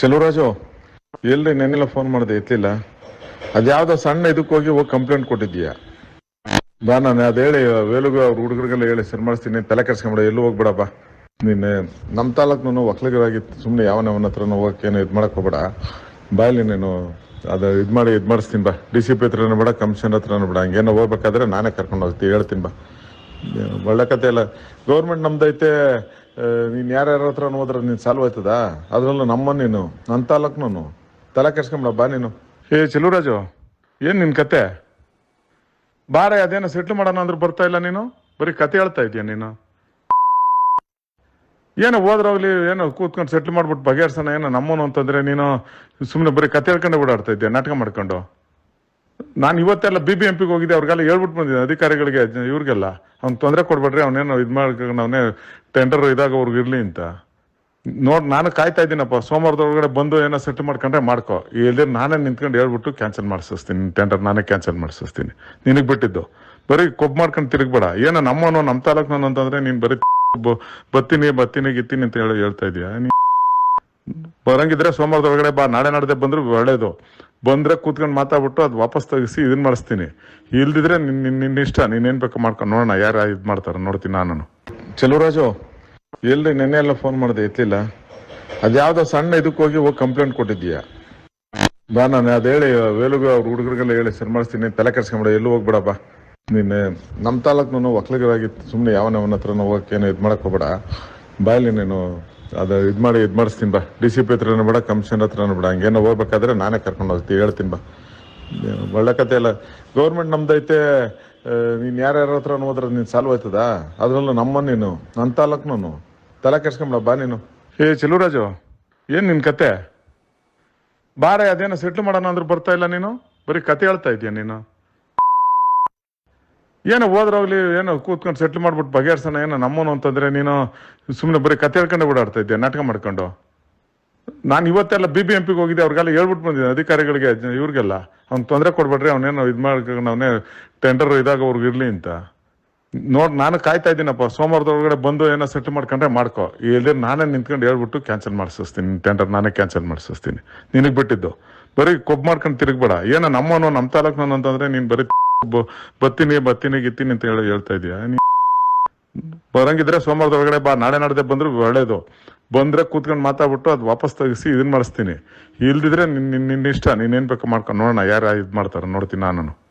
ಚಲುವರಾಜು ಎಲ್ರಿ ನೆನ್ನೆಲ್ಲ ಫೋನ್ ಮಾಡಿದೆ ಎತ್ತಲಿಲ್ಲ ಅದ್ಯಾವ್ದೋ ಸಣ್ಣ ಇದಕ್ಕೆ ಹೋಗಿ ಹೋಗಿ ಕಂಪ್ಲೇಂಟ್ ಕೊಟ್ಟಿದ್ದೀಯ? ಬಾ ನಾನು, ಅದ್ ಹೇಳಿ, ವೇಲುಗ ಅವ್ರ ಹುಡುಗರಿಗೆಲ್ಲ ಹೇಳಿ, ಸರಿ ಮಾಡಿಸ್ತೀನಿ, ತಲೆ ಕೆಡ್ಸ್ಕೊಂಬಿಡ, ಎಲ್ಲೂ ಹೋಗ್ಬೇಡ ಬಾ. ನೀನು ನಮ್ಮ ತಾಲೂಕ್ನು ಒಕ್ಕಲಿಗರಾಗಿತ್ತು ಸುಮ್ಮನೆ ಯಾವನವನ ಹತ್ರನೂ ಹೋಗಕ್ಕೇನು ಇದು ಮಾಡಕ್ಕೆ ಹೋಗ್ಬೇಡ. ಬಾಯಲ್ಲಿ ನೀನು ಅದು ಇದು ಮಾಡಿ, ಇದು ಮಾಡಿಸ್ತೀನಿ ಬಾ. ಡಿ ಸಿ ಪಿ ಹತ್ರನೂ ಬಿಡ ಕಮಿಷನ್ ಹತ್ರನೂ ಬಿಡ, ಹಂಗೇನೋ ಹೋಗ್ಬೇಕಾದ್ರೆ ನಾನೇ ಕರ್ಕೊಂಡು ಹೋಗ್ತೀನಿ, ಹೇಳ್ತೀನಿ ಬಾ. ಒಳ್ಳೆ ಕತೆ ಇಲ್ಲ ಗೌರ್ಮೆಂಟ್ ನಮ್ದೈತೆ ನೀನು ಯಾರ್ಯಾರ ಹತ್ರ ಹೋದ್ರೆ ನೀನು ಸಾಲ್ವ್ ಆಯ್ತದ? ಅದ್ರಲ್ಲೂ ನಮ್ಮ ನೀನು ನನ್ನ ತಲೆ ಕೆಡ್ಸ್ಕೊಂಬಿಡ, ಬಾ ನೀನು. ಏ ಚೆಲುವರಾಜು ಏನು ನಿನ್ನ ಕತೆ? ಬಾರೆ, ಅದೇನೋ ಸೆಟ್ಲ್ ಮಾಡೋಣ ಅಂದ್ರೆ ಬರ್ತಾ ಇಲ್ಲ ನೀನು? ಬರೀ ಕತೆ ಹೇಳ್ತಾ ಇದೀಯ ನೀನು? ಏನೋ ಹೋದ್ರೋಗ್ಲಿ ಏನೋ ಕೂತ್ಕೊಂಡು ಸೆಟ್ಲ್ ಮಾಡ್ಬಿಟ್ಟು ಬಗೆಹರ್ಸೋಣ, ಏನೋ ನಮ್ಮನು ಅಂತಂದ್ರೆ ನೀನು ಸುಮ್ಮನೆ ಬರೀ ಕತೆ ಹೇಳ್ಕೊಂಡೆ ಓಡಾಡ್ತಾ ಇದ್ದೆ ನಾಟಕ ಮಾಡ್ಕೊಂಡು? ನಾನು ಇವತ್ತೆಲ್ಲ ಬಿ ಬಿ ಎಂ ಪಿಗೆ ಹೋಗಿದ್ದೆ, ಅವ್ರಿಗೆಲ್ಲ ಹೇಳ್ಬಿಟ್ಟು ಬಂದಿದ್ದೆ ಅಧಿಕಾರಿಗಳಿಗೆ, ಇವ್ರಿಗೆಲ್ಲ. ಅವ್ನು ತೊಂದರೆ ಕೊಡ್ಬೇಡ್ರಿ, ಅವನೇನು ಇದು ಮಾಡ್ಕೊಂಡು ಅವನೇ ಟೆಂಡರ್ ಇದಾಗ ಅವ್ರಿಗೆ ಇರಲಿ ಅಂತ. ನೋಡ್, ನಾನು ಕಾಯ್ತಾ ಇದ್ದೀನಪ್ಪ, ಸೋಮವಾರದೊಳಗಡೆ ಬಂದು ಏನೋ ಸೆಟ್ ಮಾಡ್ಕೊಂಡ್ರೆ ಮಾಡ್ಕೋ. ಇಲ್ಲದೆ ನಾನೇ ನಿಂತ್ಕೊಂಡು ಹೇಳ್ಬಿಟ್ಟು ಕ್ಯಾನ್ಸಲ್ ಮಾಡಿಸ್ತೀನಿ ಟೆಂಡರ್ ನಾನೇ ಕ್ಯಾನ್ಸಲ್ ಮಾಡಿಸ್ತೀನಿ ನಿನಗೆ ಬಿಟ್ಟಿದ್ದು. ಬರೀ ಕೊಬ್ಬು ಮಾಡ್ಕೊಂಡು ತಿರುಗಬೇಡ. ಏನೋ ನಮ್ಮನೋ ನಮ್ಮ ತಾಲೂಕ್ನವನು ಅಂತಂದ್ರೆ ನೀನು ಬರೀ ಬತ್ತೀನಿ ಬತ್ತೀನಿ, ಗಿತ್ತೀನಿ ಅಂತ ಹೇಳಿ ಹೇಳ್ತಾ ಇದೀಯ? ಬರಂಗಿದ್ರೆ ಸೋಮವಾರದೊಳಗಡೆ ಬಾ, ನಾಳೆ ನಾಡ್ದೆ ಬಂದ್ರು ಒಳ್ಳೇದು. ಬಂದ್ರೆ ಕೂತ್ಕೊಂಡು ಮಾತಾಡ್ಬಿಟ್ಟು ಅದು ವಾಪಸ್ ತೆಗಿಸಿ ಇದನ್ನ ಮಾಡಿಸ್ತೀನಿ. ಇಲ್ದಿದ್ರೆ ನಿನ್ ನಿನ್- ನಿನ್ನ ಇಷ್ಟ ನೀನೇನು ಬೇಕು ಮಾಡ್ಕೊಂಡು ನೋಡೋಣ ಯಾರು ಇದು ಮಾಡ್ತಾರೆ ನೋಡ್ತೀನಿ ನಾನು ಚಲುವರಾಜು ಎಲ್ರಿ ನೆನ್ನೆ ಎಲ್ಲ ಫೋನ್ ಮಾಡಿದೆ ಎತ್ತಲಿಲ್ಲ ಅದ್ಯಾವುದೋ ಸಣ್ಣ ಇದಕ್ಕೆ ಹೋಗಿ ಹೋಗಿ ಕಂಪ್ಲೇಂಟ್ ಕೊಟ್ಟಿದ್ದೀಯ? ಬಾ ನಾನು ಅದು ಹೇಳಿ ವೇಲುಗ ಅವ್ರ ಹುಡುಗರಿಗೆಲ್ಲ ಹೇಳಿ ಸರಿ ಮಾಡಿಸ್ತೀನಿ ತಲೆ ಕೆಡ್ಸ್ಕೊಂಬಿಡ ಎಲ್ಲೂ ಹೋಗ್ಬೇಡ ಬಾ. ನೀನು ನಮ್ಮ ನಾನು ಒಕ್ಕಲಿಗರಾಗಿತ್ತು ಸುಮ್ಮನೆ ಯಾವನವನ ಹತ್ರನೂ ಹೋಗಕ್ಕೇನು ಇದು ಮಾಡಕ್ಕೆ ಹೋಗ್ಬೇಡ. ಬಾಯಲ್ಲಿ ನೀನು ಅದು ಇದು ಮಾಡಿ, ಇದು ಮಾಡಿಸ್ತೀನಿ ಬಾ. ಡಿ ಸಿ ಪಿ ಹತ್ರನೂ ಬೇಡ, ಕಮಿಷನ್ ಹತ್ರನೂ ಬೇಡ. ಹಂಗೇನೋ ಹೋಗ್ಬೇಕಾದ್ರೆ ನಾನೇ ಕರ್ಕೊಂಡು ಹೋಗ್ತೀನಿ. ಹೇಳ್ತೀನಿ ಬಾ. ಒಳ್ಳೆ ಕತೆ ಇಲ್ಲ ಗೌರ್ಮೆಂಟ್ ನಮ್ದೈತೆ ನೀನು ಯಾರ್ಯಾರ ಹತ್ರ ಹೋದ್ರೆ ನೀನು ಸಾಲ್ವ್ ಆಯ್ತದ ಅದರಲ್ಲೂ ನಮ್ಮ ನೀನು ನನ್ನ ತಾಲೂಕ್ನು ತಲೆ ಕೆಡ್ಸ್ಕೊಂಬಿಡ ಬಾ ನೀನು. ಏ ಚೆಲುವರಾಜು ಏನು ನಿನ್ನ ಕತೆ? ಬಾರೆ, ಅದೇನೋ ಸೆಟ್ಲ್ ಮಾಡೋಣ ಅಂದ್ರೆ ಬರ್ತಾ ಇಲ್ಲ ನೀನು? ಬರೀ ಕತೆ ಹೇಳ್ತಾ ಇದೀಯ ನೀನು? ಏನೋ ಹೋದ್ರೋಗ್ಲಿ ಏನೋ ಕೂತ್ಕೊಂಡು ಸೆಟ್ಲ್ ಮಾಡ್ಬಿಟ್ಟು ಬಗೆಹರ್ಸೋಣ, ಏನೋ ನಮ್ಮನು ಅಂತಂದ್ರೆ ನೀನು ಸುಮ್ಮನೆ ಬರೀ ಕತೆ ಹೇಳ್ಕೊಂಡು ಓಡಾಡ್ತಾ ಇದ್ದೆ ನಾಟಕ ಮಾಡ್ಕೊಂಡು? ನಾನು ಇವತ್ತೆಲ್ಲ ಬಿ ಬಿ ಎಂ ಪಿಗೆ ಹೋಗಿದ್ದೆ, ಅವ್ರಿಗೆಲ್ಲ ಹೇಳ್ಬಿಟ್ಟು ಬಂದಿದ್ದೆ ಅಧಿಕಾರಿಗಳಿಗೆ, ಇವ್ರಿಗೆಲ್ಲ. ಅವ್ನು ತೊಂದರೆ ಕೊಡ್ಬೇಡ್ರಿ, ಅವನೇನೋ ಇದು ಮಾಡ್ಕೊಂಡು ಅವನೇ ಟೆಂಡರ್ ಇದಾಗ ಅವ್ರಿಗೆ ಇರಲಿ ಅಂತ. ನೋಡಿ, ನಾನು ಕಾಯ್ತಾ ಇದ್ದೀನಪ್ಪ, ಸೋಮವಾರದೊಳಗಡೆ ಬಂದು ಏನೋ ಸೆಟ್ ಮಾಡ್ಕೊಂಡ್ರೆ ಮಾಡ್ಕೋ. ಇಲ್ಲದೆ ನಾನೇ ನಿಂತ್ಕೊಂಡು ಹೇಳ್ಬಿಟ್ಟು ಕ್ಯಾನ್ಸಲ್ ಮಾಡಿಸ್ತೀನಿ ಟೆಂಡರ್ ನಾನೇ ಕ್ಯಾನ್ಸಲ್ ಮಾಡಿಸ್ತೀನಿ ನಿನಗೆ ಬಿಟ್ಟಿದ್ದು. ಬರೀ ಕೊಬ್ಬು ಮಾಡ್ಕೊಂಡು ತಿರುಗ್ಬೇಡ. ಏನೋ ನಮ್ಮನು ನಮ್ಮ ತಾಲೂಕ್ನೋ ಅಂತಂದ್ರೆ ನೀನು ಬರೀ ಬತ್ತೀನಿ ಬತ್ತೀನಿ, ಗಿತ್ತೀನಿ ಅಂತ ಹೇಳಿ ಹೇಳ್ತಾ ಇದೀಯ? ನೀ ಬರಂಗಿದ್ರೆ ಸೋಮವಾರದೊಳಗಡೆ ಬಾ, ನಾಳೆ ನಾಡ್ದೆ ಬಂದ್ರು ಒಳ್ಳೇದು. ಬಂದ್ರೆ ಕೂತ್ಕೊಂಡು ಮಾತಾಡ್ಬಿಟ್ಟು ಅದು ವಾಪಸ್ ತೆಗಿಸಿ ಇದನ್ನ ಮಾಡಿಸ್ತೀನಿ. ಇಲ್ದಿದ್ರೆ ನಿನ್ ನಿನ್- ನಿನ್ನ ಇಷ್ಟ ನೀನೇನ್ ಬೇಕು ಮಾಡ್ಕೊಂಡು ನೋಡೋಣ ಯಾರು ಇದು ಮಾಡ್ತಾರೆ, ನೋಡ್ತೀನಿ ನಾನು